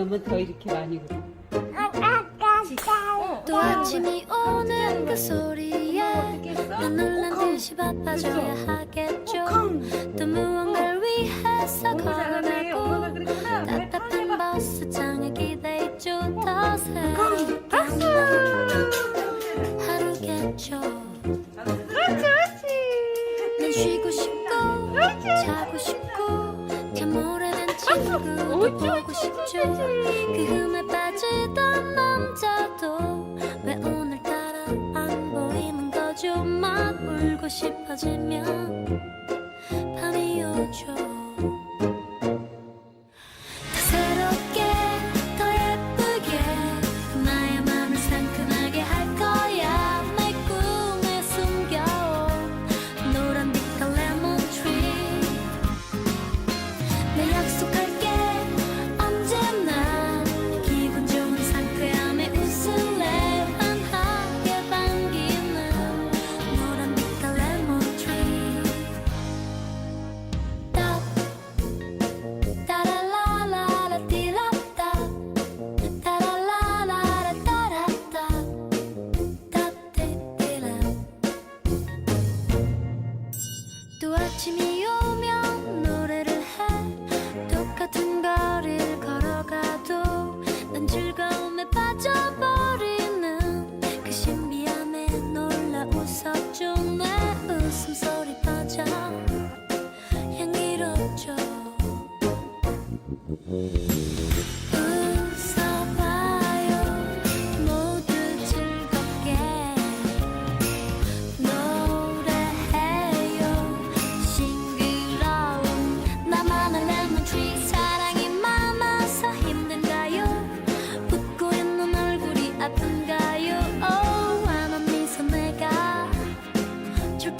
오면 더 이렇게 많이 울어. 또 아침이 오는 그 소리에 난 놀란 듯이 바빠져야 하겠죠. 또 무언가를 위해서 걸어가고 따뜻한 버스장에 기대있죠 더 새롭게 하루겠죠. 난 쉬고 싶고 자고 싶고 보고 싶죠. 그 흠에 빠지던 남자도 왜 오늘따라 안 보이는 거죠? 막 울고 싶어지면 밤이 오죠 아침이 오면 노래를 해. 똑같은 거리를 걸어가도 난 즐거움에 빠져버리는 그 신비함에 놀라 웃었죠 내 웃음소리 터져 향기롭죠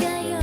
kayo